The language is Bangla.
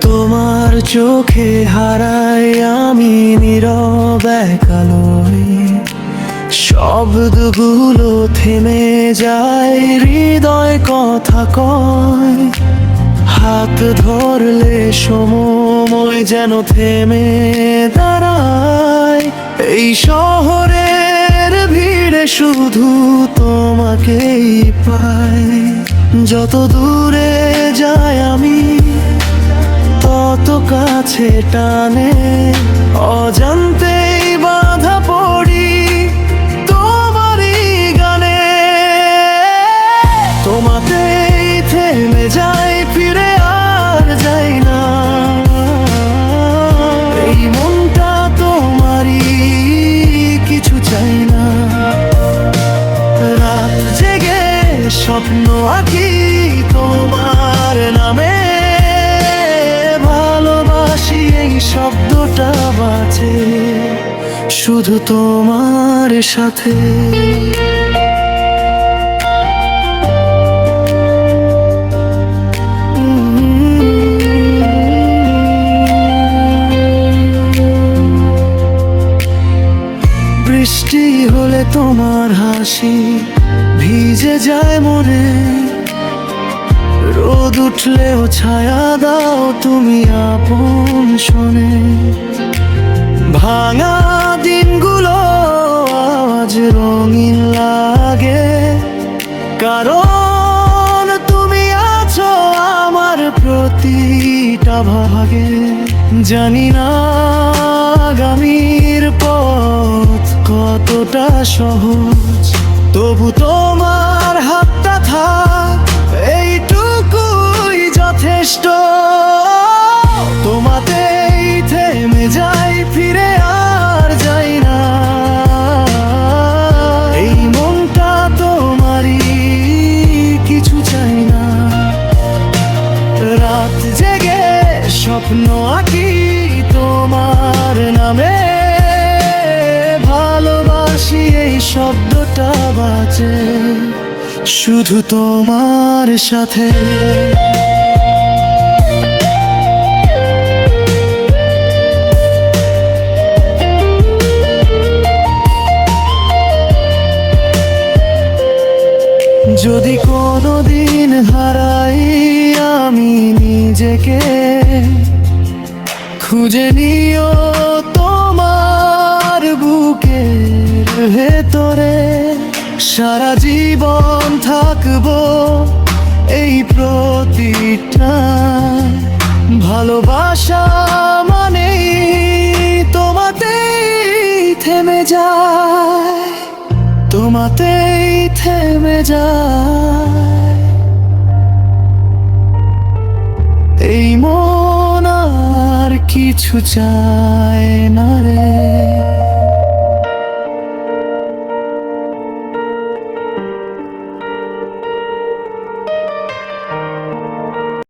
তোমার চোখে হারাই আমি নীরব একালোয় শব্দগুলো থেমে যায়, হৃদয় কথা কয়। হাত ধরলে সময় যেন থেমে দাঁড়ায়। এই শহরের ভিড় শুধু তোমাকেই পাই। যত দূরে যাই আমি, তত কাছে টানে। অজান্তেই বাধা পড়ি তোমারই গানে। তোমাতেই থেমে যাই স্বপ্ন আঁকি তোমার নামে। ভালোবাসি এই শব্দটা বাঁচে শুধু তোমার সাথে। বৃষ্টি হলে তোমার হাসি ভিজে যায় মনে। রোদ উঠলেও ছায়া দাও তুমি আপন শোনে। ভাঙা দিনগুলো আজ রঙিন লাগে। কারণ তুমি আছো আমার প্রতিটা ভাগে। জানি না আগামীর পথ কতটা সহজ। তবু তোমার হাতটা থাক, এইটুকুই যথেষ্ট। তোমাতেই থেমে যাই, ফিরে আর যাই না। এই মনটা তোমারই, কিছু চাই না। রাত জেগে স্বপ্ন আঁকি শব্দটা বাজে। শুধু তোমার সাথে। যদি কোনোদিন হারাই আমি নিজেকে খুঁজে নিও ভেতরে সারা জীবন থাকব এই প্রতিটা ভালোবাসা মানে তোমাতেই থেমে যায়, তোমাতেই থেমে যায়। এই মন আর কিছু চায় না রে।